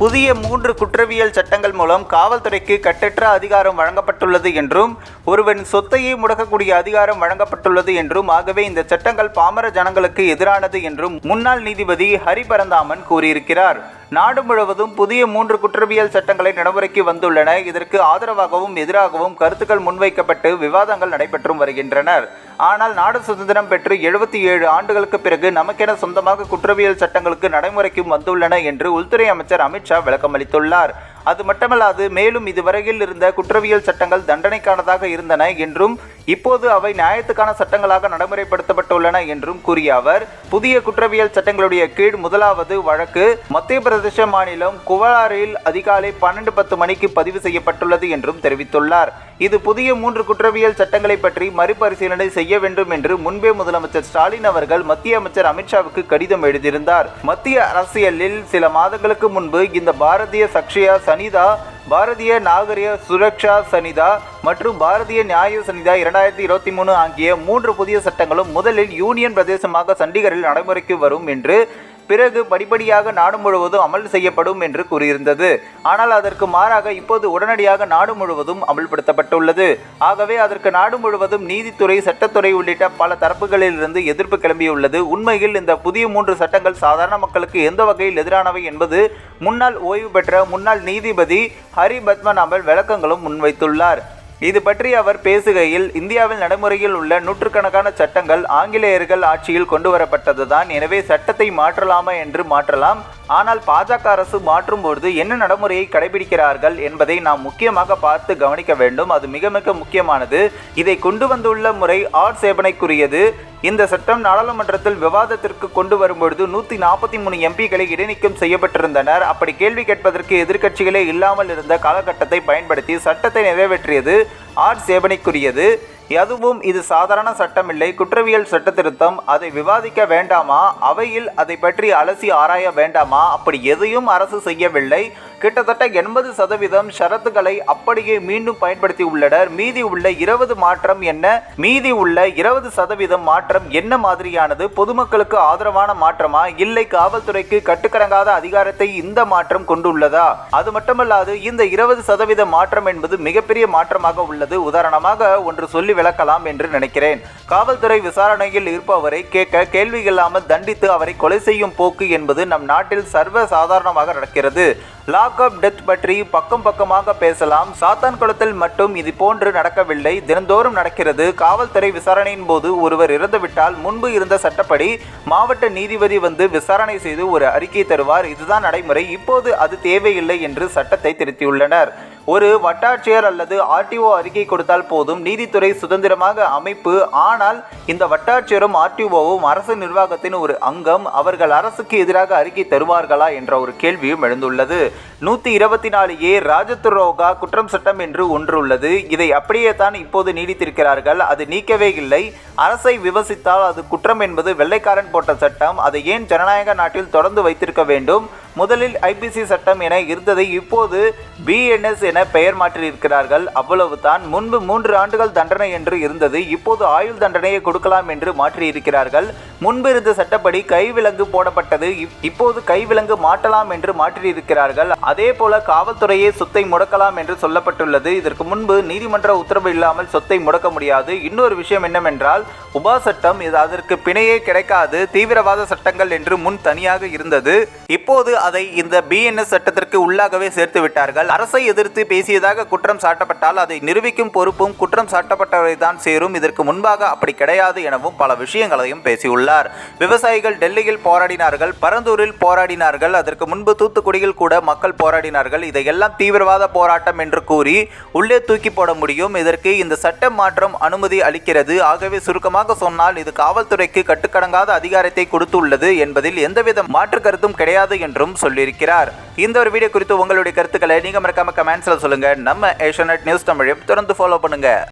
புதிய மூன்று குற்றவியல் சட்டங்கள் மூலம் காவல்துறைக்கு கட்டற்ற அதிகாரம் வழங்கப்பட்டுள்ளது என்றும் ஒருவன் சொத்தையே முடக்கக்கூடிய அதிகாரம் வழங்கப்பட்டுள்ளது என்றும் ஆகவே இந்த சட்டங்கள் பாமர ஜனங்களுக்கு எதிரானது என்றும் முன்னாள் நீதிபதி ஹரிபரந்தாமன் கூறியிருக்கிறார். நாடு முழுவதும் புதிய மூன்று குற்றவியல் சட்டங்களை நடைமுறைக்கு வந்துள்ளன. இதற்கு ஆதரவாகவும் எதிராகவும் கருத்துக்கள் முன்வைக்கப்பட்டு விவாதங்கள் நடைபெற்றும் வருகின்றனர். ஆனால் நாடு சுதந்திரம் பெற்று எழுபத்தி ஏழு ஆண்டுகளுக்கு பிறகு நமக்கென சொந்தமாக குற்றவியல் சட்டங்களுக்கு நடைமுறைக்கும் வந்துள்ளன என்று உள்துறை அமைச்சர் அமித்ஷா விளக்கமளித்துள்ளார். அது மட்டுமல்லாது மேலும் இதுவரையில் இருந்த குற்றவியல் சட்டங்கள் தண்டனைக்கானதாக இருந்தன என்றும் இப்போது அவை நியாயத்துக்கான சட்டங்களாக நடைமுறைப்படுத்தப்பட்டுள்ளன என்றும் கூறிய அவர் புதிய குற்றவியல் சட்டங்களுடைய கீழ் முதலாவது வழக்கு மத்திய பிரதேச மாநிலம் குவலாரில் அதிகாலை பன்னெண்டு பத்து மணிக்கு பதிவு செய்யப்பட்டுள்ளது என்றும் தெரிவித்துள்ளார். இது புதிய மூன்று குற்றவியல் சட்டங்களை பற்றி மறுபரிசீலனை செய்ய வேண்டும் என்று முன்பே முதலமைச்சர் ஸ்டாலின் அவர்கள் மத்திய அமைச்சர் அமித்ஷாவுக்கு கடிதம் எழுதியிருந்தார். மத்திய அரசியலில் சில மாதங்களுக்கு முன்பு இந்த பாரதிய சக்ஷியா சனிதா பாரதிய நாகரிக சுரக்ஷா சனிதா மற்றும் பாரதிய நியாய சனிதா இரண்டாயிரத்தி இருபத்தி மூணு ஆகிய மூன்று புதிய சட்டங்களும் முதலில் யூனியன் பிரதேசமாக சண்டிகரில் நடைமுறைக்கு வரும் என்று பிறகு படிப்படியாக நாடு முழுவதும் அமல் செய்யப்படும் என்று கூறியிருந்தது. ஆனால் அதற்கு மாறாக இப்போது உடனடியாக நாடு முழுவதும் அமல்படுத்தப்பட்டுள்ளது. ஆகவே அதற்கு நாடு முழுவதும் நீதித்துறை சட்டத்துறை உள்ளிட்ட பல தரப்புகளிலிருந்து எதிர்ப்பு கிளம்பியுள்ளது. உண்மையில் இந்த புதிய மூன்று சட்டங்கள் சாதாரண மக்களுக்கு எந்த வகையில் எதிரானவை என்பது முன்னாள் ஓய்வு பெற்ற முன்னாள் நீதிபதி ஹரி பத்மநாபன் விளக்கங்களும் முன்வைத்துள்ளார். இது பற்றி அவர் பேசுகையில் இந்தியாவில் நடைமுறையில் உள்ள நூற்றுக்கணக்கான சட்டங்கள் ஆங்கிலேயர்கள் ஆட்சியில் கொண்டு வரப்பட்டதுதான் எனவே சட்டத்தை மாற்றலாமா என்று மாற்றலாம். ஆனால் பாஜக அரசு மாற்றும் பொழுது என்ன நடைமுறையை கடைபிடிக்கிறார்கள் என்பதை நாம் முக்கியமாக பார்த்து கவனிக்க வேண்டும். அது மிக மிக முக்கியமானது. இதை கொண்டு வந்துள்ள முறை ஆட்சேபனைக்குரியது. இந்த சட்டம் நாடாளுமன்றத்தில் விவாதத்திற்கு கொண்டு வரும்பொழுது நூற்றி நாற்பத்தி மூணு எம்பிக்களை இடைநீக்கம் செய்யப்பட்டிருந்தனர். அப்படி கேள்வி கேட்பதற்கு எதிர்க்கட்சிகளே இல்லாமல் இருந்த காலகட்டத்தை பயன்படுத்தி சட்டத்தை நிறைவேற்றியது ஆர் சேவனைக்குரியது எதுவும் இது சாதாரண சட்டமில்லை. குற்றவியல் சட்ட திருத்தம் அதை விவாதிக்க வேண்டாமா? அவையில் அதை பற்றி அலசி ஆராய வேண்டாமா? அப்படி எதையும் அரசு செய்யவில்லை. கிட்டத்தட்ட எண்பது சதவீதம் ஷரத்துகளை அப்படியே மீண்டும் பயன்படுத்தி உள்ளனர். மீதி உள்ள இருபது மாற்றம் என்ன? மீதி உள்ள இருபது சதவீதம் மாற்றம் என்ன மாதிரியானது? பொதுமக்களுக்கு ஆதரவான மாற்றமா? இல்லை காவல்துறைக்கு கட்டுக்கடங்காத அதிகாரத்தை இந்த மாற்றம் கொண்டுள்ளதா? அது மட்டுமல்லாது இந்த இருபது சதவீத மாற்றம் என்பது மிகப்பெரிய மாற்றமாக உள்ளது. உதாரணமாக ஒன்று சொல்லி விளக்கலாம் என்று நினைக்கிறேன். காவல்துறை விசாரணையில் இருப்பவரை கேட்க கேள்வி இல்லாமல் தண்டித்து அவரை கொலை செய்யும் போக்கு என்பது நம் நாட்டில் சர்வ சாதாரணமாக நடக்கிறது. லாக் அப் டெத் பற்றி பக்கம் பக்கமாக பேசலாம். சாத்தான் குளத்தில் மட்டும் இது போன்று நடக்கவில்லை. தினந்தோறும் நடக்கிறது. காவல்துறை விசாரணையின் போது ஒருவர் இறந்துவிட்டால் முன்பு இருந்த சட்டப்படி மாவட்ட நீதிபதி வந்து விசாரணை செய்து ஒரு அறிக்கை தருவார். இதுதான் நடைமுறை. இப்போது அது தேவையில்லை என்று சட்டத்தை திருத்தியுள்ளனர். ஒரு வட்டாட்சியர் அல்லது ஆர்டிஓ அறிக்கை கொடுத்தால் போதும். நீதித்துறை சுதந்திரமாக அமைப்பு. ஆனால் இந்த வட்டாட்சியரும் ஆர்டிஓவும் அரசு நிர்வாகத்தின் ஒரு அங்கம். அவர்கள் அரசுக்கு எதிராக அறிக்கை தருவார்களா என்ற ஒரு கேள்வியும் எழுந்துள்ளது. நூற்றி இருபத்தி நாலு ஏ ராஜதுரோகா குற்றம் சட்டம் என்று ஒன்று உள்ளது. இதை அப்படியே தான் இப்போது நீடித்திருக்கிறார்கள். அது நீக்கவே இல்லை. அரசை விமர்சித்தால் அது குற்றம் என்பது வெள்ளைக்காரன் போட்ட சட்டம். அதை ஏன் ஜனநாயக நாட்டில் தொடர்ந்து வைத்திருக்க வேண்டும்? முதலில் ஐபிசி சட்டம் என இருந்ததை இப்போது பிஎன்எஸ் என பெயர் மாற்றியிருக்கிறார்கள். அவ்வளவுதான். முன்பு மூன்று ஆண்டுகள் தண்டனை என்று இருந்தது. இப்போது ஆயுள் தண்டனையை கொடுக்கலாம் என்று மாற்றியிருக்கிறார்கள். முன்பு இருந்த சட்டப்படி கைவிலங்கு போடப்பட்டது. இப்- இப்போது கைவிலங்கு மாட்டலாம் என்று மாற்றியிருக்கிறார்கள். அதே போல காவல்துறையே சொத்தை முடக்கலாம் என்று சொல்லப்பட்டுள்ளது. இதற்கு முன்பு நீதிமன்ற உத்தரவு இல்லாமல் சொத்தை முடக்க முடியாது. இன்னொரு விஷயம் என்னவென்றால் உபா சட்டம் இது அதற்கு பிணையே கிடைக்காது. தீவிரவாத சட்டங்கள் என்று முன் தனியாக இருந்தது. இப்போது அதை இந்த பிஎன்எஸ் சட்டத்திற்கு உள்ளாகவே சேர்த்து விட்டார்கள். அரசை எதிர்த்து பேசியதாக குற்றம் சாட்டப்பட்டால் அதை நிரூபிக்கும் பொறுப்பும் குற்றம் சாட்டப்பட்டவரை தான் சேரும். இதற்கு முன்பாக அப்படி கிடையாது எனவும் பல விஷயங்களையும் பேசியுள்ளார். விவசாயிகள் டெல்லியில் போராடினார்கள் பரந்தூரில் போராடினார்கள் அதற்கு முன்பு தூத்துக்குடியில் கூட மக்கள் போராடினார்கள். இதையெல்லாம் தீவிரவாத போராட்டம் என்று கூறி உள்ளே தூக்கி போட முடியும். இதற்கு இந்த சட்ட மாற்றம் அனுமதி அளிக்கிறது. ஆகவே சுருக்கமாக சொன்னால் இது காவல்துறைக்கு கட்டுக்கடங்காத அதிகாரத்தை கொடுத்துள்ளது என்பதில் எந்தவித மாற்று கருத்தும் கிடையாது என்றும் சொல்லியிருக்கிறார். இந்த ஒரு வீடியோ குறித்து உங்களுடைய கருத்துக்களை நீங்க மறக்காம கமெண்ட்ஸ்ல சொல்லுங்க. நம்ம ஏஷியநெட் நியூஸ் தமிழையும் தொடர்ந்து ஃபாலோ பண்ணுங்க.